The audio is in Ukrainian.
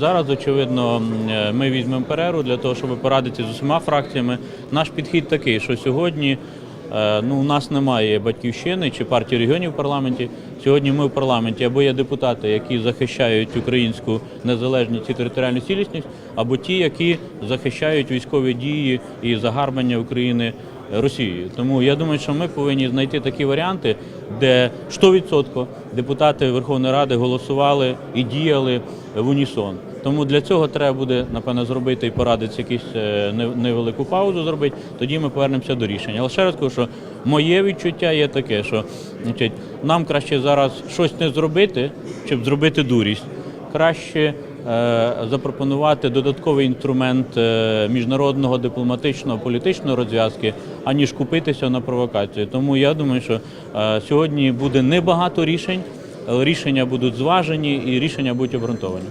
Зараз, очевидно, е, ми візьмемо перерву для того, щоб порадитися з усіма фракціями. Наш підхід такий, що сьогодні е, ну, у нас немає батьківщини чи партії регіонів в парламенті. Сьогодні ми в парламенті або є депутати, які захищають українську незалежність і територіальну цілісність, або ті, які захищають військові дії і загарбання України Росією. Тому я думаю, що ми повинні знайти такі варіанти, де 100% депутати Верховної Ради голосували і діяли в унісон. Тому для цього треба буде напевно зробити і порадитися якусь е, невелику паузу зробити. Тоді ми повернемося до рішення. Але ще раз кажу, що моє відчуття є таке, що значить, нам краще зараз щось не зробити, щоб зробити дурість. Краще запропонувати додатковий інструмент е, міжнародного дипломатичного політичного розв'язки, аніж купитися на провокацію. Тому я думаю, що е, сьогодні буде небагато рішень, але рішення будуть зважені і рішення будуть обґрунтовані.